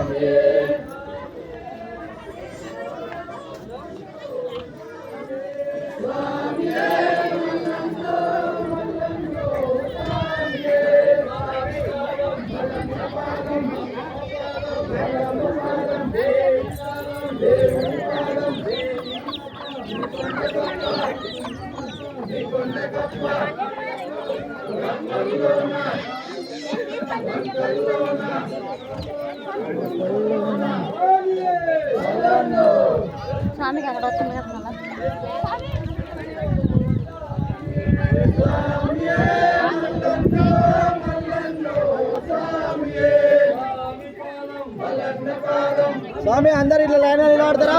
Amen. స్వామికి అక్కడ వస్తుంది కదా స్వామి అందరు ఇట్లా లైన్ నిలబడతారా?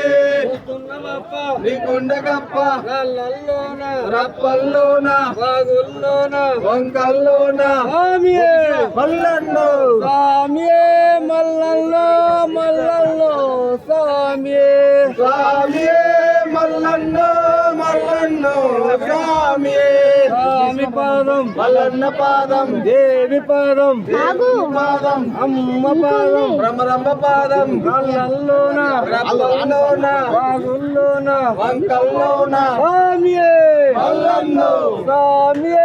తీస్తున్నా నీకుండగప్ప రప్పల్లోన. బాగుల్లోన. వంకల్లోన. స్వామియే. మల్లల్లో మల్లల్లో పాదం మల్లన్న పాదం దేవి పాదం. పాదం అమ్మ పాదం బ్రహ్మరమ్మ పాదం మల్లల్లోన రప్పల్లోన బాగుల్లోన వంకల్లోన స్వామియే మల్లన్నో స్వామియే.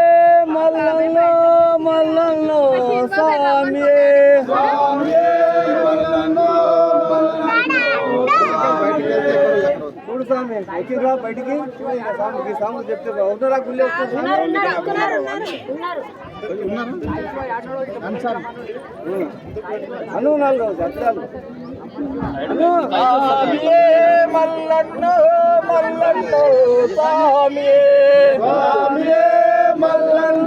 స్వామి వచ్చిరా బయటికి. స్వామికి స్వామి చెప్తే ఉన్నారా గుళ్ళే అను నాలుగు మల్లన్నో మల్లన్నో స్వామియే.